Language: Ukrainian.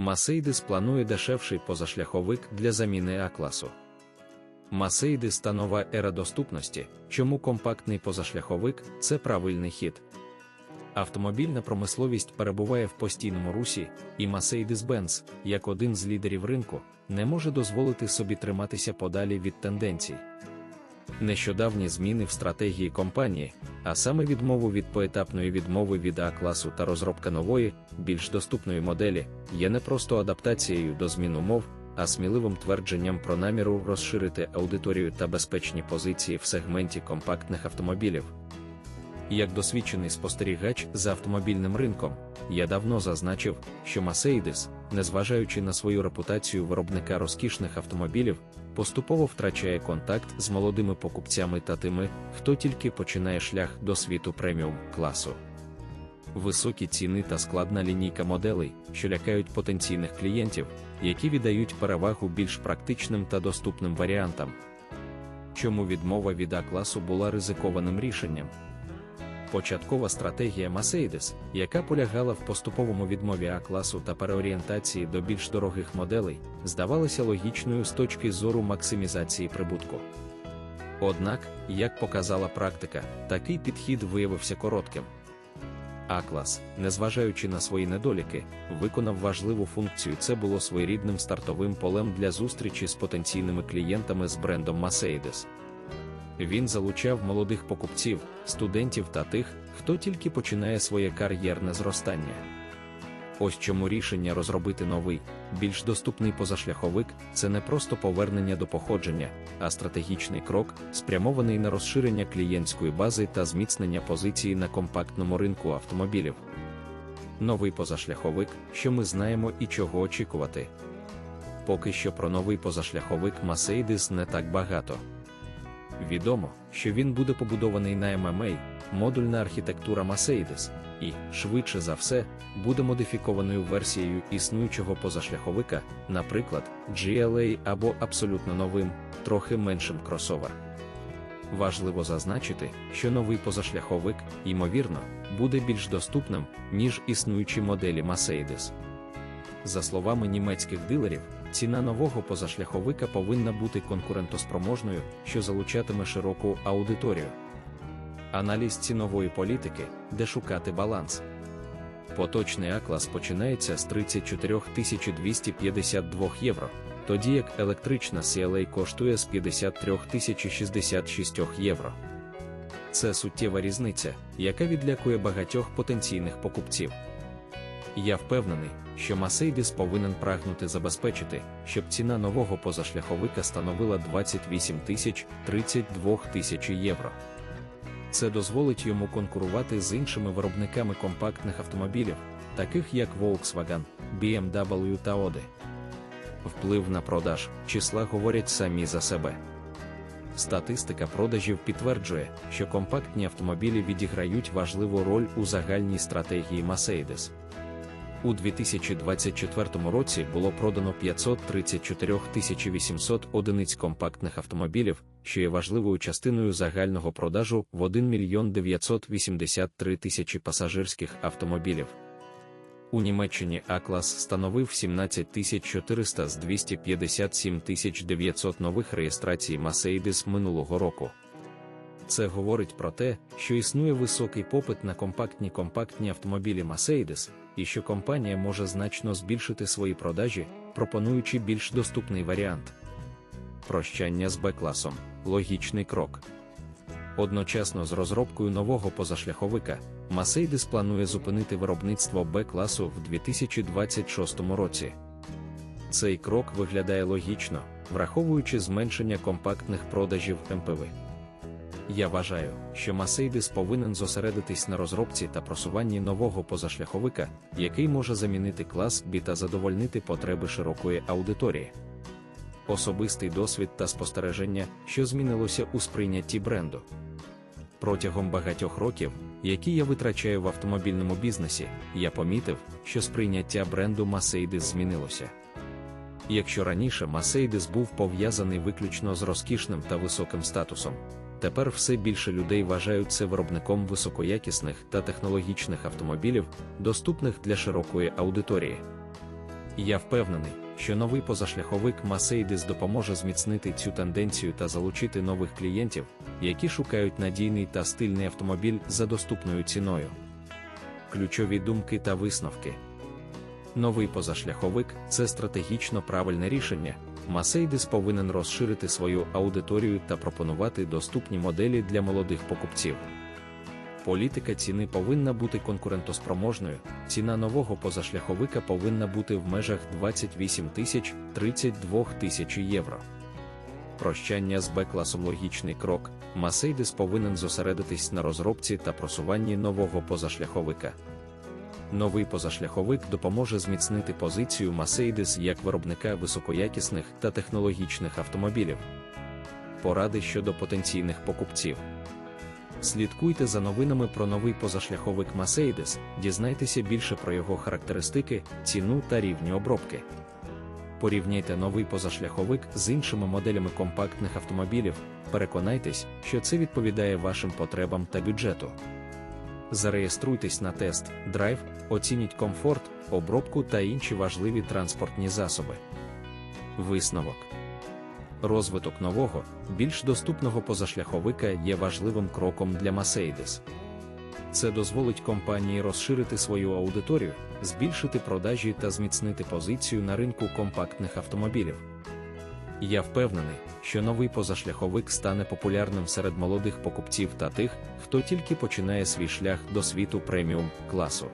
Mercedes планує дешевший позашляховик для заміни А-класу. Mercedes та нова ера доступності, чому компактний позашляховик це правильний хід. Автомобільна промисловість перебуває в постійному русі, і Mercedes-Benz, як один з лідерів ринку, не може дозволити собі триматися подалі від тенденцій. Нещодавні зміни в стратегії компанії, а саме відмову від поетапної відмови від А-класу та розробка нової, більш доступної моделі, є не просто адаптацією до змін умов, а сміливим твердженням про наміру розширити аудиторію та безпечні позиції в сегменті компактних автомобілів. Як досвідчений спостерігач за автомобільним ринком, я давно зазначив, що Mercedes, незважаючи на свою репутацію виробника розкішних автомобілів, поступово втрачає контакт з молодими покупцями та тими, хто тільки починає шлях до світу преміум класу. Високі ціни та складна лінійка моделей, що лякають потенційних клієнтів, які віддають перевагу більш практичним та доступним варіантам. Чому відмова від А-класу була ризикованим рішенням? Початкова стратегія Mercedes, яка полягала в поступовому відмові А-класу та переорієнтації до більш дорогих моделей, здавалася логічною з точки зору максимізації прибутку. Однак, як показала практика, такий підхід виявився коротким. А-клас, незважаючи на свої недоліки, виконав важливу функцію. Це було своєрідним стартовим полем для зустрічі з потенційними клієнтами з брендом Mercedes. Він залучав молодих покупців, студентів та тих, хто тільки починає своє кар'єрне зростання. Ось чому рішення розробити новий, більш доступний позашляховик це не просто повернення до походження, а стратегічний крок, спрямований на розширення клієнтської бази та зміцнення позиції на компактному ринку автомобілів. Новий позашляховик, що ми знаємо і чого очікувати. Поки що про новий позашляховик Mercedes не так багато. Відомо, що він буде побудований на MMA, модульна архітектура Mercedes, і, швидше за все, буде модифікованою версією існуючого позашляховика, наприклад, GLA або абсолютно новим, трохи меншим кросовер. Важливо зазначити, що новий позашляховик, ймовірно, буде більш доступним, ніж існуючі моделі Mercedes. За словами німецьких дилерів, ціна нового позашляховика повинна бути конкурентоспроможною, що залучатиме широку аудиторію. Аналіз цінової політики, де шукати баланс. Поточний А-клас починається з 34 252 євро, тоді як електрична CLA коштує з 53 066 євро. Це суттєва різниця, яка відлякує багатьох потенційних покупців. Я впевнений, що Mercedes повинен прагнути забезпечити, щоб ціна нового позашляховика становила 28 тисяч 32 тисячі євро. Це дозволить йому конкурувати з іншими виробниками компактних автомобілів, таких як Volkswagen, BMW та Audi. Вплив на продаж числа говорять самі за себе. Статистика продажів підтверджує, що компактні автомобілі відіграють важливу роль у загальній стратегії Mercedes. У 2024 році було продано 534 800 одиниць компактних автомобілів, що є важливою частиною загального продажу в 1 мільйон 983 тисячі пасажирських автомобілів. У Німеччині А-клас становив 17 400 з 257 900 нових реєстрацій Mercedes минулого року. Це говорить про те, що існує високий попит на компактні компактні автомобілі Mercedes, і що компанія може значно збільшити свої продажі, пропонуючи більш доступний варіант. Прощання з Б-класом логічний крок. Одночасно з розробкою нового позашляховика, Mercedes планує зупинити виробництво Б-класу в 2026 році. Цей крок виглядає логічно, враховуючи зменшення компактних продажів МПВ. Я вважаю, що Mercedes повинен зосередитись на розробці та просуванні нового позашляховика, який може замінити клас B та задовольнити потреби широкої аудиторії. Особистий досвід та спостереження, що змінилося у сприйнятті бренду. Протягом багатьох років, які я витрачаю в автомобільному бізнесі, я помітив, що сприйняття бренду Mercedes змінилося. Якщо раніше Mercedes був пов'язаний виключно з розкішним та високим статусом, Тепер все більше людей вважають це виробником високоякісних та технологічних автомобілів, доступних для широкої аудиторії. Я впевнений, що новий позашляховик Mercedes допоможе зміцнити цю тенденцію та залучити нових клієнтів, які шукають надійний та стильний автомобіль за доступною ціною. Ключові думки та висновки. Новий позашляховик це стратегічно правильне рішення. Mercedes повинен розширити свою аудиторію та пропонувати доступні моделі для молодих покупців. Політика ціни повинна бути конкурентоспроможною. Ціна нового позашляховика повинна бути в межах 28 тисяч 32 тисяч євро. Прощання з Б-класом логічний крок. Mercedes повинен зосередитись на розробці та просуванні нового позашляховика. Новий позашляховик допоможе зміцнити позицію Mercedes як виробника високоякісних та технологічних автомобілів. Поради щодо потенційних покупців. Слідкуйте за новинами про новий позашляховик Mercedes, дізнайтеся більше про його характеристики, ціну та рівні обробки. Порівняйте новий позашляховик з іншими моделями компактних автомобілів, переконайтесь, що це відповідає вашим потребам та бюджету. Зареєструйтесь на тест, драйв, оцініть комфорт, обробку та інші важливі транспортні засоби. Висновок. Розвиток нового, більш доступного позашляховика є важливим кроком для Mercedes. Це дозволить компанії розширити свою аудиторію, збільшити продажі та зміцнити позицію на ринку компактних автомобілів. Я впевнений, що новий позашляховик стане популярним серед молодих покупців та тих, хто тільки починає свій шлях до світу преміум класу.